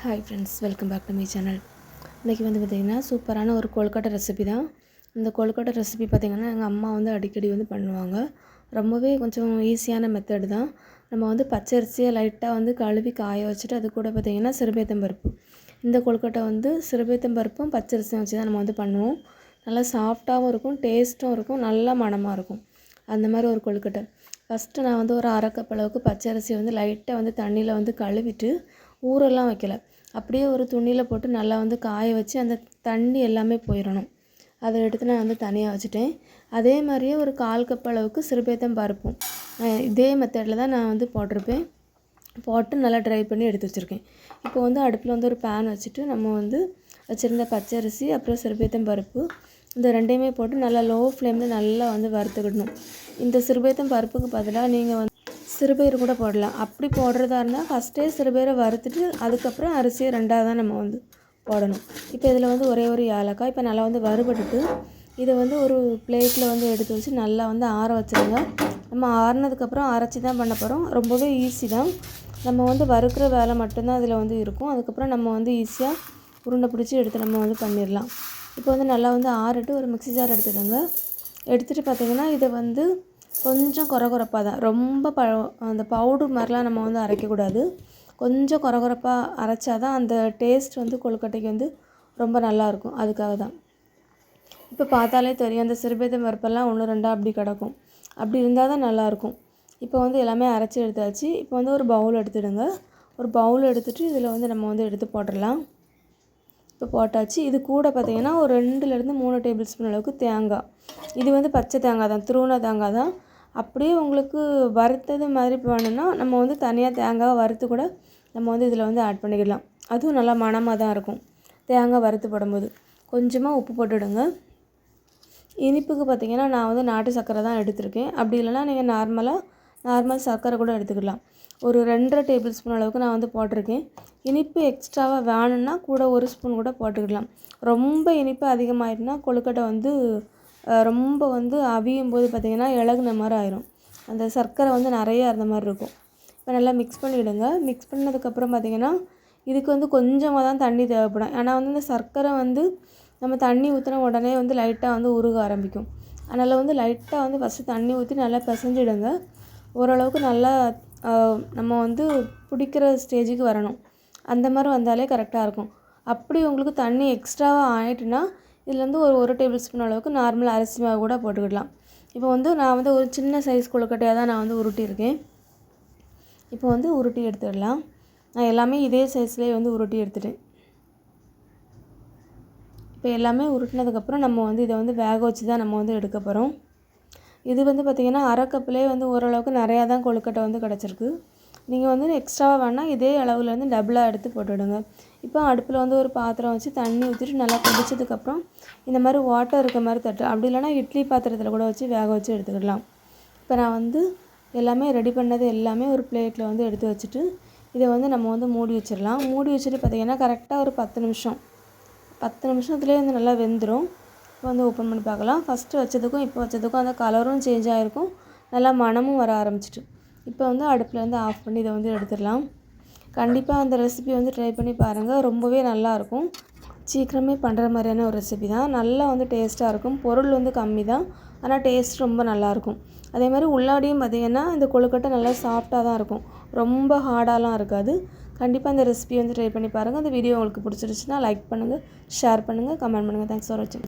Hi friends welcome back to my channel இன்றைக்கி வந்து பார்த்திங்கன்னா சூப்பரான ஒரு கொழுக்கட்டை ரெசிபி தான். இந்த கொழுக்கட்டை ரெசிபி பார்த்திங்கன்னா எங்கள் அம்மா வந்து அடிக்கடி வந்து பண்ணுவாங்க. ரொம்பவே கொஞ்சம் ஈஸியான மெத்தடு தான். நம்ம வந்து பச்சரிசியை லைட்டாக வந்து கழுவி காய வச்சுட்டு அது கூட பார்த்திங்கன்னா சிறுபேத்தம்பருப்பு இந்த கொழுக்கட்டை வந்து சிறுபேத்தம்பருப்பும் பச்சரிசியும் வச்சு தான் நம்ம வந்து பண்ணுவோம். நல்லா சாஃப்டாகவும் இருக்கும் டேஸ்ட்டும் இருக்கும் நல்லா மணமாக இருக்கும். அந்த மாதிரி ஒரு கொழுக்கட்டை ஃபஸ்ட்டு நான் வந்து ஒரு அரை கப் அளவுக்கு பச்சரிசியை வந்து லைட்டாக வந்து தண்ணியில் வந்து கழுவிட்டு ஊரெல்லாம் வைக்கல. அப்படியே ஒரு துணியில் போட்டு நல்லா வந்து காய வச்சு அந்த தண்ணி எல்லாமே போயிடணும் அதை எடுத்து நான் வந்து தனியாக வச்சுட்டேன். அதே மாதிரியே ஒரு கால் கப் அளவுக்கு சிறுபேத்தம் பருப்பும். இதே மெத்தடில் தான் நான் வந்து போட்டிருப்பேன். போட்டு நல்லா ட்ரை பண்ணி எடுத்து வச்சுருக்கேன். இப்போ வந்து அடுப்பில் வந்து ஒரு பேன் வச்சுட்டு நம்ம வந்து வச்சுருந்த பச்சரிசி அப்புறம் சிறுபேத்தம் பருப்பு இந்த ரெண்டையுமே போட்டு நல்லா லோ ஃப்ளேமில் நல்லா வந்து வறுத்துக்கிடணும். இந்த சிறுபேத்தம் பருப்புக்கு பதிலாக நீங்கள் வந்து சிறுபயிறு கூட போடலாம். அப்படி போடுறதா இருந்தால் ஃபஸ்ட்டே சிறுபயிரை வறுத்துட்டு அதுக்கப்புறம் அரிசியை ரெண்டாவது தான் நம்ம வந்து போடணும். இப்போ இதில் வந்து ஒரே ஒரு ஏலக்காய். இப்போ நல்லா வந்து வறுபட்டுட்டு இதை வந்து ஒரு பிளேட்டில் வந்து எடுத்து வச்சு நல்லா வந்து ஆற வச்சுருங்க. நம்ம ஆறினதுக்கப்புறம் அரைச்சி தான் பண்ண போகிறோம் ரொம்பவே ஈஸி தான். நம்ம வந்து வறுக்கிற வேலை மட்டும்தான் இதில் வந்து இருக்கும். அதுக்கப்புறம் நம்ம வந்து ஈஸியாக உருண்டை பிடிச்சி எடுத்து நம்ம வந்து பண்ணிடலாம். இப்போ வந்து நல்லா வந்து ஆறிட்டு ஒரு மிக்சி ஜார் எடுத்துடுங்க எடுத்துகிட்டு பார்த்திங்கன்னா இதை வந்து கொஞ்சம் கொரகொரப்பாக தான். ரொம்ப ப அந்த பவுட்ரு மாதிரிலாம் நம்ம வந்து அரைக்கக்கூடாது. கொஞ்சம் கொரகொரப்பாக அரைச்சா தான் அந்த டேஸ்ட் வந்து கொழுக்கட்டைக்கு வந்து ரொம்ப நல்லாயிருக்கும். அதுக்காக தான். இப்போ பார்த்தாலே தெரியும் அந்த சிறுபேதம் பருப்பெல்லாம் ஒன்று ரெண்டாக அப்படி கிடக்கும். அப்படி இருந்தால் தான் நல்லாயிருக்கும். இப்போ வந்து எல்லாமே அரைச்சி எடுத்தாச்சு. இப்போ வந்து ஒரு பவுல் எடுத்துடுங்க. ஒரு பவுல் எடுத்துகிட்டு இதில் வந்து நம்ம வந்து எடுத்து போட்டுடலாம். இப்போ போட்டாச்சு. இது கூட பார்த்திங்கன்னா ஒரு ரெண்டுலேருந்து மூணு டேபிள் ஸ்பூன் அளவுக்கு தேங்காய். இது வந்து பச்சை தேங்காய் தான் துருவன தேங்காய் தான். அப்படியே உங்களுக்கு வறுத்தது மாதிரி வேணும்னா நம்ம வந்து தனியாக தேங்காவை வறுத்து கூட நம்ம வந்து இதில் வந்து ஆட் பண்ணிக்கலாம். அதுவும் நல்லா மணமாக தான் இருக்கும். தேங்காய் வறுத்து போடும்போது. கொஞ்சமாக உப்பு போட்டுவிடுங்க இனிப்புக்கு பார்த்திங்கன்னா நான் வந்து நாட்டு சர்க்கரை தான் எடுத்திருக்கேன். அப்படி இல்லைனா நீங்கள் நார்மலாக நார்மல் சர்க்கரை கூட எடுத்துக்கலாம். ஒரு ரெண்டரை டேபிள் ஸ்பூன் அளவுக்கு நான் வந்து போட்டிருக்கேன். இனிப்பு எக்ஸ்ட்ராவாக வேணும்னா கூட ஒரு ஸ்பூன் கூட போட்டுக்கலாம். ரொம்ப இனிப்பு அதிகமாகிட்டுனா கொழுக்கட்டை வந்து ரொம்ப வந்து அவியும் போது பார்த்திங்கன்னா இலகுன மாதிரி ஆயிரும். அந்த சர்க்கரை வந்து நிறையா இருந்த மாதிரி இருக்கும். இப்போ நல்லா மிக்ஸ் பண்ணிவிடுங்க மிக்ஸ் பண்ணதுக்கப்புறம் பார்த்திங்கன்னா இதுக்கு வந்து கொஞ்சமாக தான் தண்ணி தேவைப்படும். ஏன்னா வந்து இந்த சர்க்கரை வந்து நம்ம தண்ணி ஊற்றின உடனே வந்து லைட்டாக வந்து உருக ஆரம்பிக்கும். அதனால் வந்து லைட்டாக வந்து ஃபஸ்ட்டு தண்ணி ஊற்றி நல்லா பிசைஞ்சிடுங்க. ஓரளவுக்கு நல்லா நம்ம வந்து பிடிக்கிற ஸ்டேஜுக்கு வரணும். அந்த மாதிரி வந்தாலே கரெக்டாக இருக்கும். அப்படி உங்களுக்கு தண்ணி எக்ஸ்ட்ராவாக ஆயிட்டுனா இதுலேருந்து ஒரு ஒரு டேபிள் ஸ்பூன் அளவுக்கு நார்மல் அரிசி மாவு கூட போட்டுக்கிடலாம். இப்போ வந்து நான் வந்து ஒரு சின்ன சைஸ் கொழுக்கட்டையாக தான் நான் வந்து உருட்டியிருக்கேன். இப்போ வந்து உருட்டி எடுத்துடலாம். நான் எல்லாமே இதே சைஸ்லேயே வந்து உருட்டி எடுத்துட்டேன். இப்போ எல்லாமே உருட்டினதுக்கப்புறம் நம்ம வந்து இதை வந்து வேக வச்சு தான் நம்ம வந்து எடுக்க போகிறோம் இது வந்து பார்த்திங்கன்னா அரை கப்புலேயே வந்து ஓரளவுக்கு நிறையா தான் கொழுக்கட்டை வந்து கிடச்சிருக்கு. நீங்கள் வந்து எக்ஸ்ட்ராவாக வேணால் இதே அளவில் வந்து டபுளாக எடுத்து போட்டுவிடுங்க. இப்போ அடுப்பில் வந்து ஒரு பாத்திரம் வச்சு தண்ணி ஊற்றிட்டு நல்லா கொதிச்சதுக்கப்புறம் இந்த மாதிரி வாட்டர் இருக்க மாதிரி தட்டு அப்படி இல்லைனா இட்லி பாத்திரத்தில் கூட வச்சு வேக வச்சு எடுத்துக்கிடலாம். இப்போ நான் வந்து எல்லாமே ரெடி பண்ணது எல்லாமே ஒரு பிளேட்டில் வந்து எடுத்து வச்சுட்டு இதை வந்து நம்ம வந்து மூடி வச்சிடலாம். மூடி வச்சுட்டு பார்த்திங்கன்னா கரெக்டாக ஒரு பத்து நிமிஷம் பத்து நிமிஷத்துலேயே வந்து நல்லா வெந்துடும் இப்போ வந்து ஓப்பன் பண்ணி பார்க்கலாம். ஃபஸ்ட்டு வச்சதுக்கும் இப்போ வச்சதுக்கும் அந்த கலரும் சேஞ்ச் ஆகிருக்கும் நல்லா மனமும் வர ஆரம்பிச்சிட்டு. இப்போ வந்து அடுப்பில் வந்து ஆஃப் பண்ணி இதை வந்து எடுத்துடலாம். கண்டிப்பாக அந்த ரெசிபி வந்து ட்ரை பண்ணி பாருங்கள் ரொம்பவே நல்லாயிருக்கும் சீக்கிரமே பண்ணுற மாதிரியான ஒரு ரெசிபி தான். நல்லா வந்து டேஸ்ட்டாக இருக்கும். பொருள் வந்து கம்மி தான். ஆனால் டேஸ்ட் ரொம்ப நல்லாயிருக்கும் அதே மாதிரி உள்ளாடியும் பார்த்திங்கன்னா இந்த கொழுக்கட்டை நல்லா சாஃப்டாக தான் இருக்கும். ரொம்ப ஹார்டாலாம் இருக்காது. கண்டிப்பாக அந்த ரெசிபி வந்து ட்ரை பண்ணி பாருங்கள் அந்த வீடியோ உங்களுக்கு பிடிச்சிருச்சுன்னா லைக் பண்ணுங்கள் ஷேர் பண்ணுங்கள் கமெண்ட் பண்ணுங்கள் தேங்க்ஸ் ஃபார் வாட்சிங்